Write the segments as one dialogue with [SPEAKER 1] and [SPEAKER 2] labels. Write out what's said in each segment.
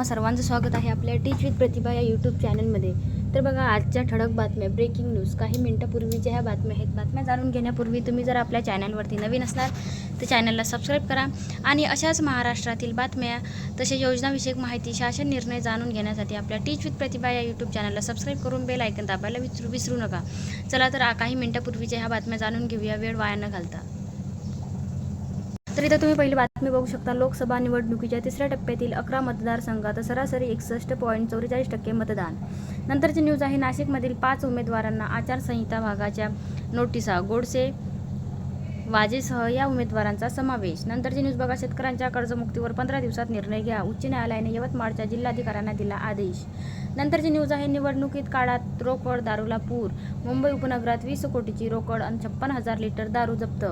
[SPEAKER 1] मग सर्वांचं स्वागत आहे आपल्या टीच विथ प्रतिभा या यूट्यूब चॅनलमध्ये तर बघा आजच्या ठळक बातम्या ब्रेकिंग न्यूज काही मिनटापूर्वीच्या ह्या बातम्या आहेत बातम्या जाणून घेण्यापूर्वी तुम्ही जर आपल्या चॅनलवरती नवीन असणार तर चॅनलला सबस्क्राईब करा आणि अशाच महाराष्ट्रातील बातम्या तसेच योजनाविषयक माहिती शासन निर्णय जाणून घेण्यासाठी आपल्या टीच विथ प्रतिभा या यूट्यूब चॅनलला सबस्क्राईब करून बेल ऐकन दाबायला विसरू विसरू नका. चला तर काही मिनटापूर्वीच्या ह्या बातम्या जाणून घेऊया वेळ वाया न घालता. तर इथं तुम्ही पहिली बातमी बघू शकता. लोकसभा निवडणुकीच्या तिसऱ्या टप्प्यातील अकरा मतदारसंघात सरासरी एकसष्ट पॉईंट चौवेचाळीस टक्के मतदान. नंतरची न्यूज आहे नाशिकमधील पाच उमेदवारांना आचारसंहिता भागाच्या नोटिसा. गोडसे वाजेसह या उमेदवारांचा समावेश. नंतरची न्यूज बघा शेतकऱ्यांच्या कर्जमुक्तीवर पंधरा दिवसात निर्णय घ्या. उच्च न्यायालयाने यवतमाळच्या जिल्हाधिकाऱ्यांना दिला आदेश. नंतरची न्यूज आहे निवडणुकीत काळात रोकड दारूला पूर. मुंबई उपनगरात वीस कोटीची रोकड आणि छप्पन हजार लिटर दारू जप्त.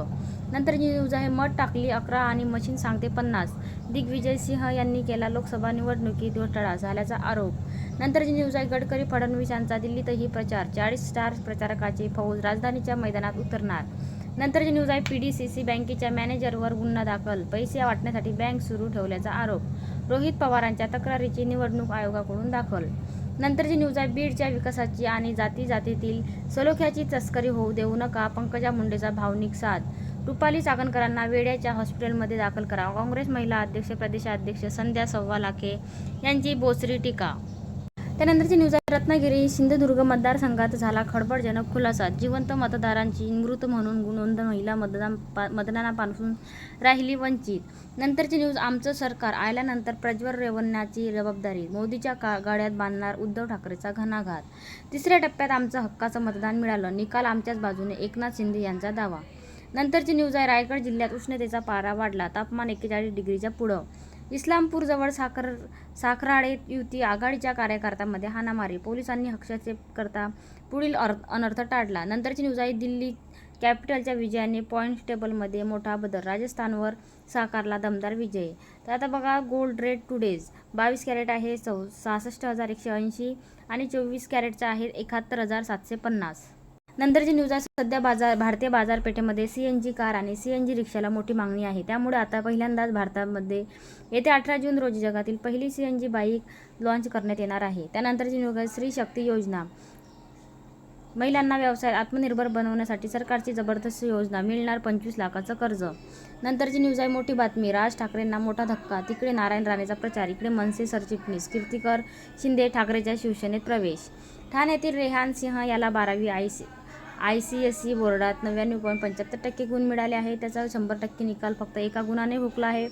[SPEAKER 1] नंतरची न्यूज आहे मठ टाकली अकरा आणि मशीन सांगते पन्नास. दिग्विजय सिंह यांनी केला लोकसभा निवडणुकीत घोटाळा झाल्याचा आरोप. नंतरची न्यूज आहे गडकरी फडणवीस यांचा दिल्लीतही प्रचार. चाळीस स्टार प्रचारकाची फौज राजधानीच्या मैदानात उतरणार. नंतरची न्यूज आहे पी डी सी सी बँकेच्या मॅनेजरवर गुन्हा दाखल. पैसे वाटण्यासाठी बँक सुरू ठेवल्याचा आरोप. रोहित पवारांच्या तक्रारीची निवडणूक आयोगाकडून दाखल. नंतरची न्यूज आहे बीडच्या विकासाची आणि जाती जातीतील सलोख्याची तस्करी होऊ देऊ नका पंकजा मुंडेचा भावनिक साथ रुपाली चाकणकरांना वेड्याच्या हॉस्पिटलमध्ये दाखल करा. काँग्रेस महिला अध्यक्ष प्रदेशाध्यक्ष संध्या सव्वा लाखे यांची बोचरी टीका त्यानंतरची न्यूज आहे रत्नागिरी सिंधुदुर्ग मतदारसंघात झाला खळबळजनक खुलासा. जिवंत मतदारांची मृत म्हणून नोंद महिला मतदान पा- मतदानापासून राहिली वंचित. नंतरची न्यूज आमचं सरकार आल्यानंतर प्रज्वल रेवण्याची जबाबदारी. मोदीच्या का गाड्यात बांधणार उद्धव ठाकरेचा घणाघात. तिसऱ्या टप्प्यात आमचं हक्काचं मतदान मिळालं. निकाल आमच्याच बाजूने. एकनाथ शिंदे यांचा दावा. नंतरची न्यूज आहे रायगड जिल्ह्यात उष्णतेचा पारा वाढला. तापमान एक्केचाळीस डिग्रीच्या पुढं. इस्लामपूरजवळ साखर साखराळे युती आघाडीच्या कार्यकर्त्यांमध्ये हाणामारी पोलिसांनी हस्तक्षेप करता पुढील अर्थ अनर्थ टाळला. नंतरची न्यूज आहे दिल्ली कॅपिटलच्या विजयाने पॉईंट टेबलमध्ये मोठा बदल राजस्थानवर साकारला दमदार विजय. तर आता बघा गोल्ड रेट टुडेज. बावीस कॅरेट आहे चौ सहासष्ट हजार एकशे ऐंशी आणि चोवीस कॅरेटचा आहे एकाहत्तर हजार सातशे पन्नास. नंतरची न्यूज आहे सध्या बाजार भारतीय बाजारपेठेमध्ये सी एन जी कार आणि सी एन जी रिक्षाला मोठी मागणी आहे. त्यामुळे आता पहिल्यांदाच भारतामध्ये येत्या अठरा जून रोजी जगातील पहिली C N G bike launch करण्यात येणार आहे. त्यानंतरची न्यूज आहे स्त्री शक्ती योजना. महिलांना व्यवसाय आत्मनिर्भर बनवण्यासाठी सरकारची जबरदस्त योजना मिळणार पंचवीस लाखाचं कर्ज. नंतरची न्यूज आहे मोठी बातमी राज ठाकरेंना मोठा धक्का. तिकडे नारायण राणेचा प्रचार इकडे मनसे सरचिटणीस कीर्तिकर शिंदे ठाकरेच्या शिवसेनेत प्रवेश. ठाण्यातील रेहान सिंह याला बारावी I C I C S C बोर्डात नव्याण्णव पॉईंट पंच्याहत्तर टक्के गुण मिळाले आहे त्याचा शंभर टक्के निकाल फक्त एका गुणाने हुकला आहे.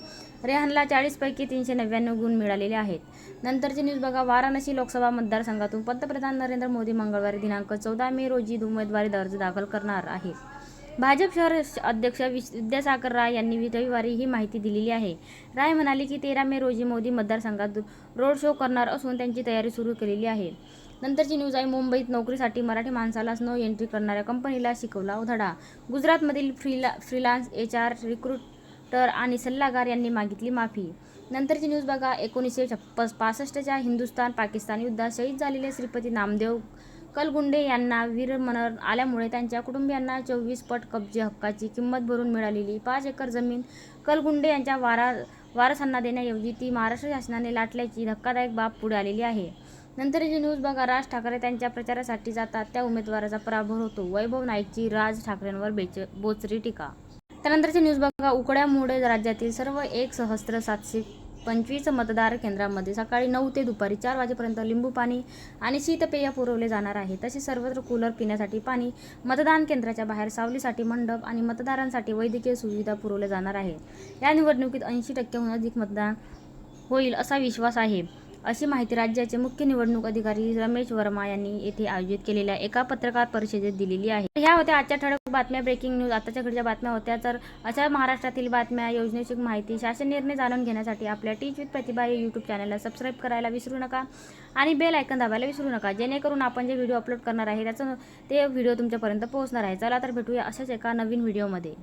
[SPEAKER 1] रेहानला चाळीसपैकी तीनशे नव्याण्णव गुण मिळालेले आहेत. नंतरची न्यूज बघा. वाराणसी लोकसभा मतदारसंघातून पंतप्रधान नरेंद्र मोदी मंगळवारी दिनांक चौदा मे रोजी उमेदवारी अर्ज दाखल करणार आहेत भाजप शहर अध्यक्ष विद्यासागर राय यांनी रविवारी ही माहिती दिलेली आहे. राय म्हणाले की तेरा मे रोजी मोदी मतदारसंघात रोड शो करणार असून त्यांची तयारी सुरू केलेली आहे. नंतरची न्यूज आहे मुंबईत नोकरीसाठी मराठी माणसालाच नो एंट्री करणाऱ्या कंपनीला शिकवला धडा. गुजरातमधील फ्रीला फ्रीलान्स एच आर रिक्रुटर आणि सल्लागार यांनी मागितली माफी. नंतरची न्यूज बघा एकोणीसशे छप्प पासष्टच्या हिंदुस्तान पाकिस्तान युद्धात शहीद झालेले श्रीपती नामदेव कलगुंडे यांना वीरमरण आल्यामुळे त्यांच्या कुटुंबियांना चोवीस पट कब्जे हक्काची किंमत भरून मिळालेली. पाच एकर जमीन कलगुंडे यांच्या वारा वारसांना देण्याऐवजी ती महाराष्ट्र शासनाने लाटल्याची धक्कादायक बाब पुढे आलेली आहे. नंतरची न्यूज बघा राज ठाकरे त्यांच्या प्रचारासाठी जातात. त्या उमेदवाराचा पराभव होतो. वैभव नाईकची राज ठाकरेंवर बेच बोचरी टीका. त्यानंतरची न्यूज बघा उकड्यामुळे राज्यातील सर्व एक सहस्त्र सातशे पंचवीस मतदार केंद्रामध्ये सकाळी नऊ ते दुपारी चार वाजेपर्यंत लिंबू पाणी आणि शीतपेय पुरवले जाणार आहे. तसेच सर्वत्र कूलर पिण्यासाठी पाणी मतदान केंद्राच्या बाहेर सावलीसाठी मंडप आणि मतदारांसाठी वैद्यकीय सुविधा पुरवल्या जाणार आहे या निवडणुकीत ऐंशी टक्क्याहून अधिक मतदान होईल असा विश्वास आहे. अशी माहिती राज्याचे मुख्य निवडणूक अधिकारी रमेश वर्मा यांनी येथे आयोजित केलेल्या एका पत्रकार परिषदेत दिलेली आहे. ह्या होत्या आजच्या ठळक बातम्या. ब्रेकिंग न्यूज आताच्या घडच्या बातम्या होत्या. तर अशा महाराष्ट्रातील बातम्या योजनेची माहिती शासन निर्णय जाणून घेण्यासाठी आपल्या टीच विथ प्रतिभा या यूट्यूब चॅनलला सबस्क्राईब करायला विसरू नका. आणि बेल ऐकन दाबायला विसरू नका. जेणेकरून आपण जे व्हिडिओ अपलोड करणार आहे त्याचं ते व्हिडिओ तुमच्यापर्यंत पोहोचणार आहे. चला तर भेटूया अशाच एका नवीन व्हिडिओमध्ये